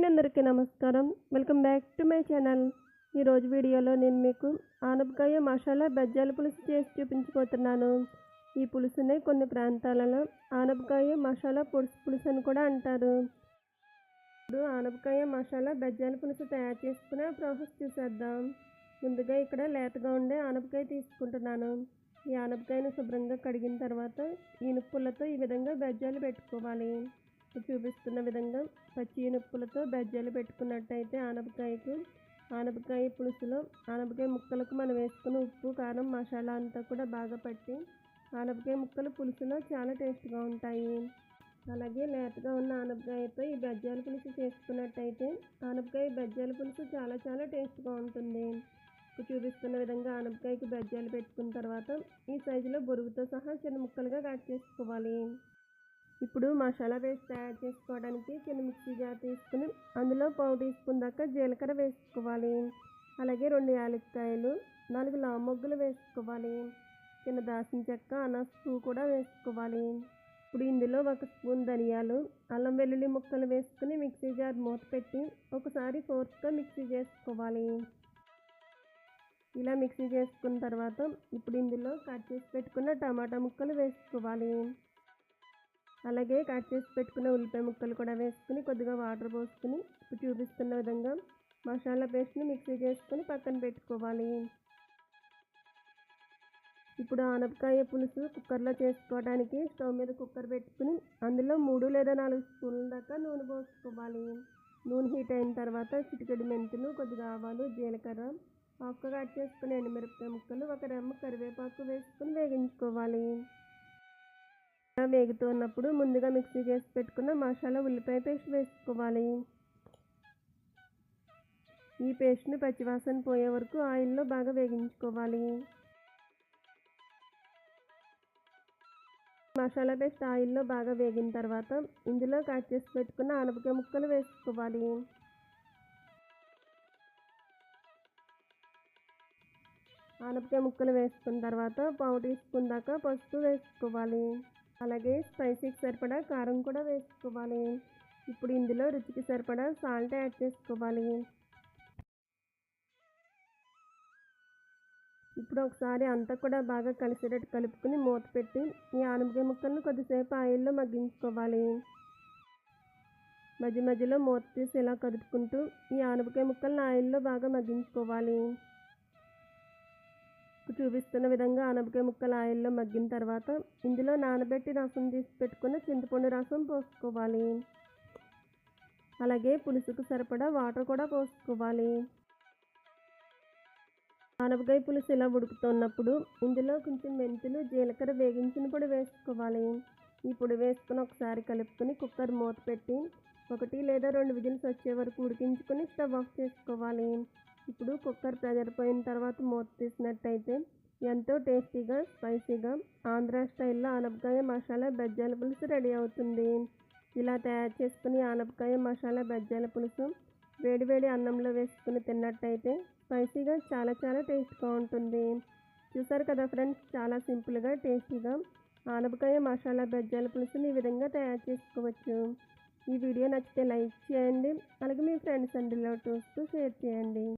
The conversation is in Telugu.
అండి అందరికీ నమస్కారం. Welcome back to my channel. ఈరోజు వీడియోలో నేను మీకు ఆనపకాయ మసాలా బజ్జాల పులుసు చేసి చూపించిపోతున్నాను ఈ పులుసునే కొన్ని ప్రాంతాలలో ఆనపకాయ మసాలా పులుసు పులుసు అని కూడా అంటారు. ఇప్పుడు ఆనపకాయ మసాలా బజ్జాల పులుసు తయారు చేసుకునే ప్రాసెస్ చూసేద్దాం. ముందుగా ఇక్కడ లేతగా ఉండే ఆనపకాయ తీసుకుంటున్నాను. ఈ ఆనపకాయను శుభ్రంగా కడిగిన తర్వాత ఇనుపులతో ఈ విధంగా బజ్జాలు పెట్టుకోవాలి. చూపిస్తున్న విధంగా పచ్చి నుప్పులతో బజ్జీలు పెట్టుకున్నట్టయితే ఆనపకాయకి ఆనపకాయ పులుసులో ఆనపకాయ ముక్కలకు మనం వేసుకున్న ఉప్పు కారం మసాలా అంతా కూడా బాగా పట్టి ఆనపకాయ ముక్కలు పులుసులో చాలా టేస్ట్గా ఉంటాయి. అలాగే లేతగా ఉన్న ఆనపకాయతో ఈ బజ్జాల పులుసు చేసుకున్నట్టయితే ఆనపకాయ బజ్జాల పులుసు చాలా చాలా టేస్ట్గా ఉంటుంది. చూపిస్తున్న విధంగా ఆనపకాయకి బజ్జాలు పెట్టుకున్న తర్వాత ఈ సైజులో బొరుగుతో సహా చిన్న ముక్కలుగా కట్ చేసుకోవాలి. ఇప్పుడు మసాలా పేస్ట్ తయారు చేసుకోవడానికి చిన్న మిక్సీ జార్ తీసుకుని అందులో పావు టీ స్పూన్ దాకా జీలకర్ర వేసుకోవాలి. అలాగే రెండు యాలక్కాయలు నాలుగు లామొగ్గులు వేసుకోవాలి. చిన్న దాసిన చెక్క అనాస పువ్వు కూడా వేసుకోవాలి. ఇప్పుడు ఇందులో ఒక స్పూన్ ధనియాలు అల్లం వెల్లుల్లి ముక్కలు వేసుకుని మిక్సీ జార్ మూత పెట్టి ఒకసారి ఫోర్స్తో మిక్సీ చేసుకోవాలి. ఇలా మిక్సీ చేసుకున్న తర్వాత ఇప్పుడు ఇందులో కట్ చేసి పెట్టుకున్న టమాటా ముక్కలు వేసుకోవాలి. అలాగే కట్ చేసి పెట్టుకున్న ఉల్లిపాయ ముక్కలు కూడా వేసుకుని కొద్దిగా వాటర్ పోసుకుని ఇప్పుడు చూపిస్తున్న విధంగా మసాలా పేస్ట్ని మిక్సీ చేసుకుని పక్కన పెట్టుకోవాలి. ఇప్పుడు ఆనపకాయ పులుసు కుక్కర్లో చేసుకోవడానికి స్టవ్ మీద కుక్కర్ పెట్టుకుని అందులో మూడు లేదా నాలుగు స్పూన్ల దాకా నూనె పోసుకోవాలి. నూనె హీట్ అయిన తర్వాత చిటికెడు మెంతులు కొద్దిగా ఆవాలు జీలకర్ర ఆకు కట్ చేసుకుని ఎండుమిరపకాయ ముక్కలు ఒక రెమ్మ కరివేపాకు వేసుకుని వేగించుకోవాలి. వేగుతున్నప్పుడు ముందుగా మిక్సీ చేసి పెట్టుకున్న మసాలా ఉల్లిపాయ పేస్ట్ వేసుకోవాలి. ఈ పేస్ట్ని పచ్చివాసన పోయే వరకు ఆయిల్లో బాగా వేగించుకోవాలి. మసాలా పేస్ట్ ఆయిల్లో బాగా వేగిన తర్వాత ఇందులో కట్ చేసి పెట్టుకున్న ఆనపకాయ ముక్కలు వేసుకోవాలి. ఆనపకాయ ముక్కలు వేసుకున్న తర్వాత పావు టీ స్పూన్ దాకా పసుపు వేసుకోవాలి. అలాగే స్పైసీకి సరిపడా కారం కూడా వేసుకోవాలి. ఇప్పుడు ఇందులో రుచికి సరిపడా సాల్ట్ యాడ్ చేసుకోవాలి. ఇప్పుడు ఒకసారి అంతా కూడా బాగా కలిసేటట్టు కలుపుకుని మూత పెట్టి ఈ ఆనపకాయ ముక్కలను కొద్దిసేపు ఆయిల్లో మగ్గించుకోవాలి. మధ్య మధ్యలో మూత తీసి ఇలా కదుపుకుంటూ ఈ ఆనపకాయ ముక్కలను ఆయిల్లో బాగా మగ్గించుకోవాలి. చూపిస్తున్న విధంగా ఆనపకాయ ముక్కలు ఆయిల్లో మగ్గిన తర్వాత ఇందులో నానబెట్టి రసం తీసి పెట్టుకున్న చింతపండు రసం పోసుకోవాలి. అలాగే పులుసుకు సరిపడా వాటర్ కూడా పోసుకోవాలి. ఆనపకాయ పులుసు ఇలా ఉడుకుతున్నప్పుడు ఇందులో కొంచెం మెంతులు జీలకర్ర వేగించిన పొడి వేసుకోవాలి. ఈ పొడి వేసుకుని ఒకసారి కలుపుకొని కుక్కర్ మూత పెట్టి ఒకటి లేదా రెండు విజిల్స్ వచ్చే వరకు ఉడికించుకొని స్టవ్ ఆఫ్ చేసుకోవాలి. ఇప్పుడు కుక్కర్ ప్రెజర్ పోయిన తర్వాత మూత తీసినట్టయితే ఎంతో టేస్టీగా స్పైసీగా ఆంధ్ర స్టైల్లో ఆనపకాయ మసాలా బజ్జాల పులుసు రెడీ అవుతుంది. ఇలా తయారు చేసుకుని ఆనపకాయ మసాలా బజ్జాల పులుసు వేడివేడి అన్నంలో వేసుకుని తిన్నట్టయితే స్పైసీగా చాలా చాలా టేస్ట్గా ఉంటుంది. చూసారు కదా ఫ్రెండ్స్ చాలా సింపుల్గా టేస్టీగా ఆనపకాయ మసాలా బజ్జాల పులుసుని ఈ విధంగా తయారు చేసుకోవచ్చు. ఈ వీడియో నచ్చితే లైక్ చేయండి అలాగే మీ ఫ్రెండ్స్ అండ్ రిలేటివ్స్తో షేర్ చేయండి.